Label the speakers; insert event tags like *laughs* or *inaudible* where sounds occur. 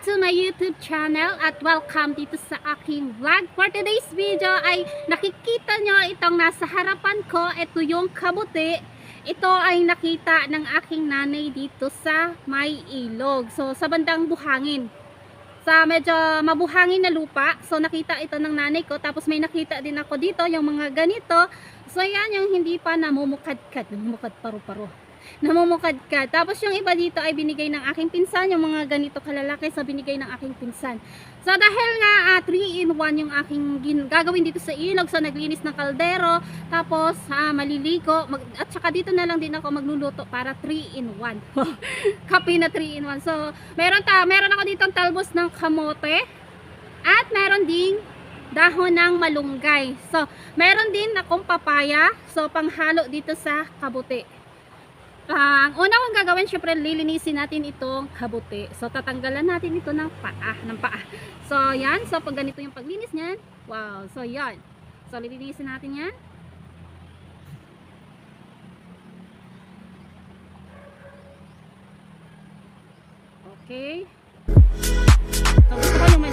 Speaker 1: to my YouTube channel at welcome dito sa aking vlog. For today's video ay nakikita nyo itong nasa harapan ko. Ito yung kabuti. Ito ay nakita ng aking nanay dito sa may ilog. So sa bandang buhangin. Sa medyo mabuhangin na lupa. So nakita ito ng nanay ko. Tapos may nakita din ako dito yung mga ganito. So yan yung hindi pa namumukadkad. Namumukad paru-paro namumukadkad. Tapos yung iba dito ay binigay ng aking pinsan, yung mga ganito kalalaki sa binigay ng aking pinsan. So dahil nga 3 in 1 yung aking gagawin dito sa ilog, so naglinis ng kaldero, tapos ah, maliligo, mag- at saka dito na lang din ako magluluto para 3 in 1. *laughs* Kape na 3 in 1. So meron ta, meron ako dito talbos ng kamote at meron ding dahon ng malunggay. So, meron din akong papaya. So, panghalo dito sa kabuti. Ah, ang una kong gagawin, syempre lilinisin natin itong kabuti. So, tatanggalan natin ito ng paa, ng paa. So, yan. So, pag ganito yung paglinis niyan, wow. So, yan. So, lilinisin natin yan. Okay. So, gusto ko yung